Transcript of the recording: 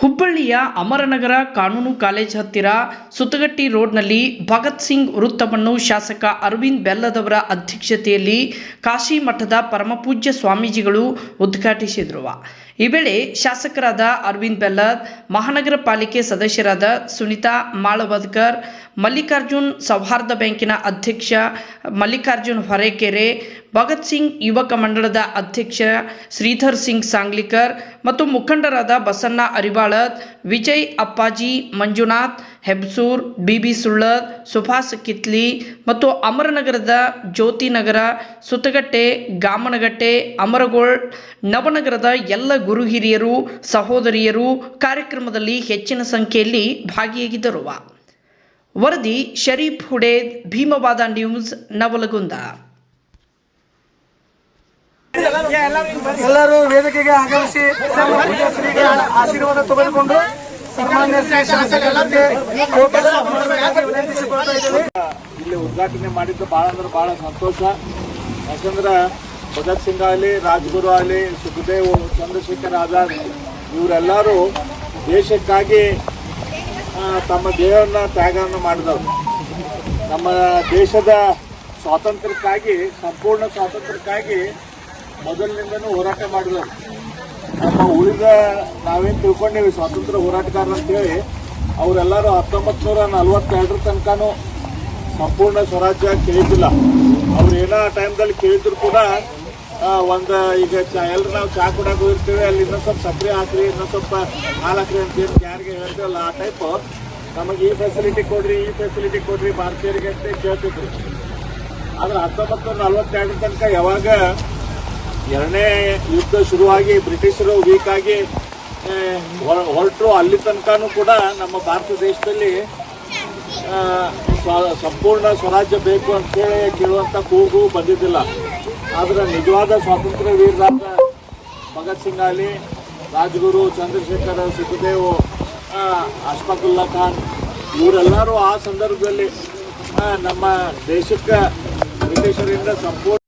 ಹುಬ್ಬಳ್ಳಿಯ ಅಮರನಗರ ಕಾನೂನು ಕಾಲೇಜ್ ಹತ್ತಿರ ಸುತ್ತಗಟ್ಟಿ ರೋಡ್ನಲ್ಲಿ ಭಗತ್ ಸಿಂಗ್ ವೃತ್ತವನ್ನು ಶಾಸಕ ಅರವಿಂದ್ ಬೆಲ್ಲದವರ ಅಧ್ಯಕ್ಷತೆಯಲ್ಲಿ ಕಾಶಿ ಮಠದ ಪರಮಪೂಜ್ಯ ಸ್ವಾಮೀಜಿಗಳು ಉದ್ಘಾಟಿಸಿದರು. ಈ ವೇಳೆ ಶಾಸಕರಾದ ಅರವಿಂದ್ ಬೆಲ್ಲದ್, ಮಹಾನಗರ ಪಾಲಿಕೆ ಸದಸ್ಯರಾದ ಸುನಿತಾ ಮಾಳವದ್ಕರ್, ಮಲ್ಲಿಕಾರ್ಜುನ್ ಸೌಹಾರ್ದ ಬ್ಯಾಂಕಿನ ಅಧ್ಯಕ್ಷ ಮಲ್ಲಿಕಾರ್ಜುನ್ ಹೊರೇಕೆರೆ ಭಗತ್ ಸಿಂಗ್ ಯುವಕ ಮಂಡಳದ ಅಧ್ಯಕ್ಷ ಶ್ರೀಧರ್ ಸಿಂಗ್ ಸಾಂಗ್ಲಿಕರ್ ಮತ್ತು ಮುಖಂಡರಾದ ಬಸಣ್ಣ ಅರಿವಾಳದ್, ವಿಜಯ್ ಅಪ್ಪಾಜಿ, ಮಂಜುನಾಥ್, ಹೆಬ್ಸೂರ್, ಬಿಬಿ ಸುಳ್ಳದ್ ಸುಭಾಸ್ ಕಿತ್ಲಿ ಮತ್ತು ಅಮರನಗರದ ಜ್ಯೋತಿನಗರ ಸುತಗಟ್ಟೆ ಗಾಮನಗಟ್ಟೆ, ಅಮರಗೋಳ್, ನವನಗರದ ಎಲ್ಲ ಗುರು ಹಿರಿಯರು, ಸಹೋದರಿಯರು ಕಾರ್ಯಕ್ರಮದಲ್ಲಿ ಹೆಚ್ಚಿನ ಸಂಖ್ಯೆಯಲ್ಲಿ ಭಾಗಿಯಾಗಿದ್ದರುವ ವರದಿ ಶರೀಫ್ ಹುಡೇದ್, ಭೀಮವಾದ ನ್ಯೂಸ್, ನವಲಗುಂದ. ಎಲ್ಲರೂ ವೇದಿಕೆಗೆ ಆಗಮಿಸಿ ಆಶೀರ್ವಾದ ತೆಗೆದುಕೊಂಡು ಇಲ್ಲಿ ಉದ್ಘಾಟನೆ ಮಾಡಿದ್ದು ಭಾಳ ಅಂದ್ರೆ ಭಾಳ ಸಂತೋಷ. ಯಾಕಂದ್ರೆ ಭಗತ್ ಸಿಂಗ್ ಆಗಲಿ, ರಾಜ್ಗುರು ಆಗಲಿ, ಸುಖದೇವ್, ಚಂದ್ರಶೇಖರ್ ಆಜಾದ್ ಇವರೆಲ್ಲರೂ ದೇಶಕ್ಕಾಗಿ ತಮ್ಮ ದೇಹವನ್ನು ತ್ಯಾಗವನ್ನು ಮಾಡಿದವರು. ನಮ್ಮ ದೇಶದ ಸ್ವಾತಂತ್ರ್ಯಕ್ಕಾಗಿ, ಸಂಪೂರ್ಣ ಸ್ವಾತಂತ್ರ್ಯಕ್ಕಾಗಿ ಮೊದಲಿನಿಂದನೂ ಹೋರಾಟ ಮಾಡಿಲ್ಲ ನಮ್ಮ ಉಳಿದ ನಾವೇನು ತಿಳ್ಕೊಂಡೇವಿ, ಸ್ವಾತಂತ್ರ್ಯ ಹೋರಾಟಗಾರರು ಅಂತೇಳಿ, ಅವರೆಲ್ಲರೂ ಹತ್ತೊಂಬತ್ತು ನೂರ ನಲ್ವತ್ತೆರಡರ ತನಕನೂ ಸಂಪೂರ್ಣ ಸ್ವರಾಜ್ಯ ಕೇಳಿದ್ದಿಲ್ಲ. ಅವ್ರು ಏನೋ ಆ ಟೈಮ್ದಲ್ಲಿ ಕೇಳಿದ್ರು ಕೂಡ ಒಂದು, ಈಗ ಎಲ್ಲರೂ ನಾವು ಚಾ ಕುಡಕ್ಕೆ ಹೋಗಿರ್ತೀವಿ, ಅಲ್ಲಿ ಇನ್ನೊಂದು ಸ್ವಲ್ಪ ಸಕ್ಕರೆ ಹಾಕ್ರಿ, ಇನ್ನೊಂದು ಸ್ವಲ್ಪ ಹಾಲು ಹಾಕ್ರಿ ಅಂತ ಏನು ಯಾರಿಗೆ ಹೇಳ್ತೀವಲ್ಲ ಆ ಟೈಪು ನಮಗೆ ಈ ಫೆಸಿಲಿಟಿ ಕೊಡ್ರಿ, ಈ ಫೆಸಿಲಿಟಿ ಕೊಡ್ರಿ, ಭಾರತೀಯರಿಗೆ ಅಂತ ಕೇಳ್ತಿದ್ರು. ಆದ್ರೆ ಹತ್ತೊಂಬತ್ತು ನೂರ ತನಕ ಯಾವಾಗ ಎರಡನೇ ಯುದ್ಧ ಶುರುವಾಗಿ ಬ್ರಿಟಿಷರು ವೀಕ್ ಆಗಿ ಹೊರಟರು. ಅಲ್ಲಿ ತನಕನೂ ಕೂಡ ನಮ್ಮ ಭಾರತ ದೇಶದಲ್ಲಿ ಸಂಪೂರ್ಣ ಸ್ವರಾಜ್ಯ ಬೇಕು ಅಂತೇಳಿ ಕೇಳುವಂಥ ಕೂಗು ಬಂದಿದ್ದಿಲ್ಲ. ಆದರೆ ನಿಜವಾದ ಸ್ವಾತಂತ್ರ್ಯ ವೀರರಾದ ಭಗತ್ ಸಿಂಗ್ ಆಗಲಿ, ರಾಜಗುರು ಚಂದ್ರಶೇಖರ ಸುಖದೇವ್ ಅಶ್ಫಾಕುಲ್ಲಾ ಖಾನ್, ಇವರೆಲ್ಲರೂ ಆ ಸಂದರ್ಭದಲ್ಲಿ ನಮ್ಮ ದೇಶಕ್ಕೆ ಬ್ರಿಟಿಷರಿಂದ ಸಂಪೂರ್ಣ